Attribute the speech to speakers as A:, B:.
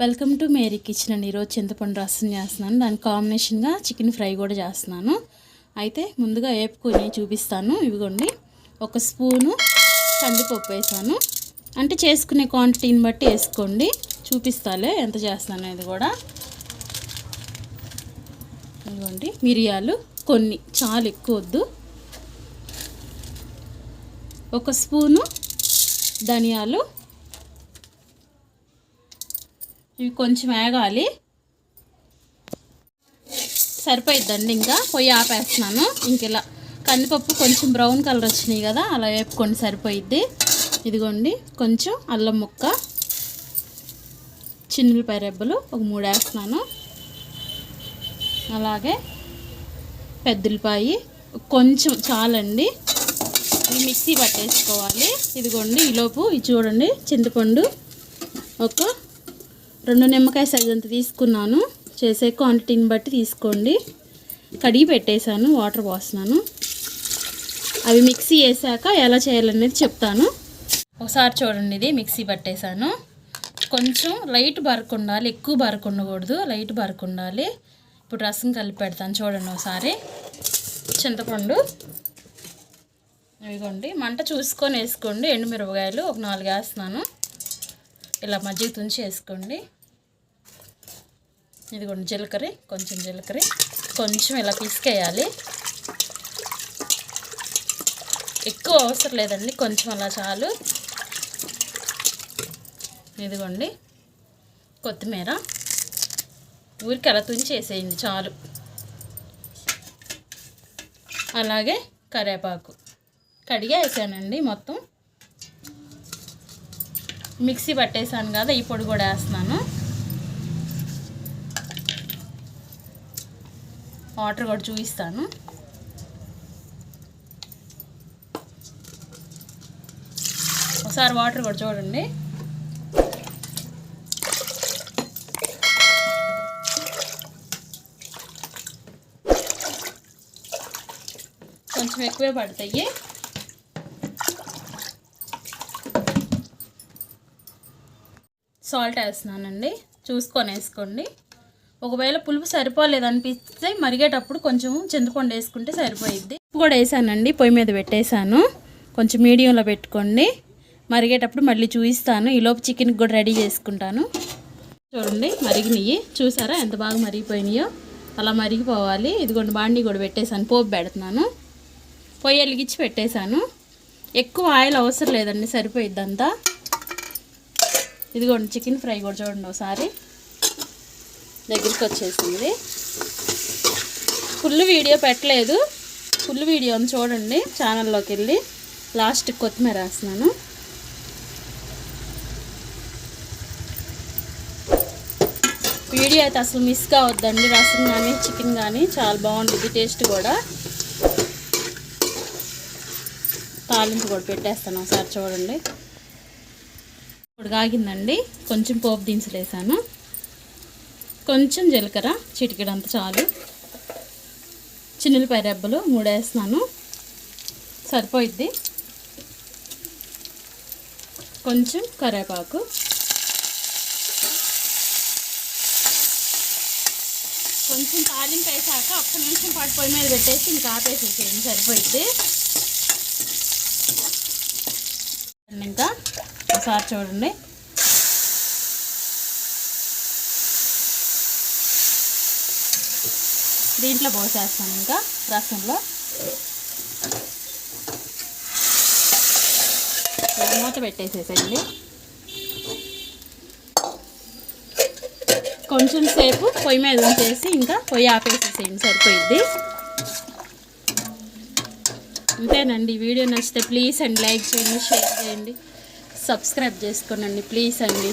A: Welcome to Mary kitchen అండి ఈరోజు చింతపండు రసం చేస్తున్నాను. దాని కాంబినేషన్గా చికెన్ ఫ్రై కూడా చేస్తున్నాను. అయితే ముందుగా వేపుకొని చూపిస్తాను. ఇవిగోండి. ఒక స్పూను కందిపప్పు వేసాను. అంటే చేసుకునే క్వాంటిటీని బట్టి వేసుకోండి. చూపిస్తాలే ఎంత చేస్తాను అనేది కూడా. ఇదిగోండి. మిరియాలు కొన్ని చాలా ఎక్కువ వద్దు. ఒక స్పూను ధనియాలు ఇవి కొంచెం వేగాలి. సరిపోయిద్దండి ఇంకా. పొయ్యి ఆపేస్తున్నాను. ఇంక ఇలా కందిపప్పు కొంచెం బ్రౌన్ కలర్ వచ్చినాయి కదా అలా వేపుకోండి సరిపోయిద్ది. ఇదిగోండి కొంచెం అల్లం ముక్క చిన్నులపాయ రెబ్బలు ఒక మూడు వేస్తున్నాను. అలాగే పెద్దలపాయి కొంచెం చాలండి. ఇవి మిక్సీ పట్టేసుకోవాలి. ఇదిగోండి ఈలోపు ఇది చూడండి చింతపండు ఒక రెండు నిమ్మకాయ సైజ్ అంత తీసుకున్నాను. చేసే క్వాంటిటీని బట్టి తీసుకోండి. కడిగి పెట్టేశాను వాటర్ పోస్తున్నాను. అవి మిక్సీ వేసాక ఎలా చేయాలనేది చెప్తాను. ఒకసారి చూడండి ఇది మిక్సీ పట్టేశాను. కొంచెం లైట్ బరకు ఉండాలి ఎక్కువ బరకు ఉండకూడదు లైట్ బరకు ఉండాలి. ఇప్పుడు రసం కలిపి పెడతాను చూడండి ఒకసారి. చింతపండు. ఇదిగోండి మంట చూసుకొని వేసుకోండి. ఎండుమిరపకాయలు ఒక నాలుగు వేస్తున్నాను. ఇలా మజ్జిగ తుంచి వేసుకోండి. ఇదిగోండి జీలకర్ర కొంచెం జీలకర్ర కొంచెం ఇలా పిసికేయాలి. ఎక్కువ అవసరం లేదండి కొంచెం అలా చాలు. ఇదిగోండి కొత్తిమీర. ఊరికి అలా తుంచేసేయండి చాలు. అలాగే కరివేపాకు కడిగా వేసానండి మొత్తం. మిక్సీ పట్టేసాను కదా ఈ పొడి కూడా వేస్తున్నాను. వాటర్ కూడా చూపిస్తాను. ఒకసారి వాటర్ కూడా చూడండి. కొంచెం ఎక్కువే పడతాయి. సాల్ట్ వేస్తున్నానండి. చూసుకొని వేసుకోండి. ఒకవేళ పులుపు సరిపోలేదు అనిపిస్తే మరిగేటప్పుడు కొంచెం చింతపండు వేసుకుంటే సరిపోయిద్ది. ఉప్పు కూడా వేసానండి పొయ్యి మీద పెట్టేశాను. కొంచెం మీడియంలో పెట్టుకోండి. మరిగేటప్పుడు మళ్ళీ చూపిస్తాను ఈలోపు చికెన్ కూడా రెడీ చేసుకుంటాను. చూడండి మరిగినాయి. చూసారా ఎంత బాగా మరిగిపోయినాయో? అలా మరిగిపోవాలి. ఇదిగోండి బాండీ కూడా పెట్టేశాను. పోపు పెడుతున్నాను. పొయ్యి వెలిగించి పెట్టేశాను. ఎక్కువ ఆయిల్ అవసరం లేదండి సరిపోయిద్దంతా. ఇదిగోండి చికెన్ ఫ్రై కూడా చూడండి ఒకసారి. దగ్గరికి వచ్చేసింది. ఫుల్ వీడియో పెట్టలేదు. ఫుల్ వీడియోని చూడండి ఛానల్లోకి వెళ్ళి లాస్ట్ కొత్తిమీర వేస్తున్నాను. వీడియో అయితే అసలు మిస్ కావద్దండి రసం కానీ చికెన్ కానీ చాలా బాగుంటుంది టేస్ట్ కూడా. తాలింపు కూడా పెట్టేస్తాను ఒకసారి చూడండి. ఇప్పుడు కాగిందండి. కొంచెం పోపు దినుసులు వేసాను. కొంచెం జీలకర్ర చిటికెడంత చాలు. చిన్నులపాయ రెబ్బలు మూడు వేస్తున్నాను సరిపోయిద్ది. కొంచెం కరివేపాకు. కొంచెం తాలింపు వేసాక ఒక్క నిమిషం పాటు పొయ్యి మీద పెట్టేసి ఇంకా ఆపేసేసేయండి. సరిపోయిద్ది. ఇంకా ఒకసారి చూడండి. దీంట్లో పోసేస్తాను ఇంకా రసంలో. మూత పెట్టేసేసండి. కొంచెం సేపు పొయ్యి మీద ఉంచేసి ఇంకా పొయ్యి ఆపేసేసేయండి సరిపోయిద్ది. అంతేనండి వీడియో నచ్చితే ప్లీజ్ అండి లైక్ చేయండి షేర్ చేయండి సబ్స్క్రైబ్ చేసుకోనండి ప్లీజ్ అండి.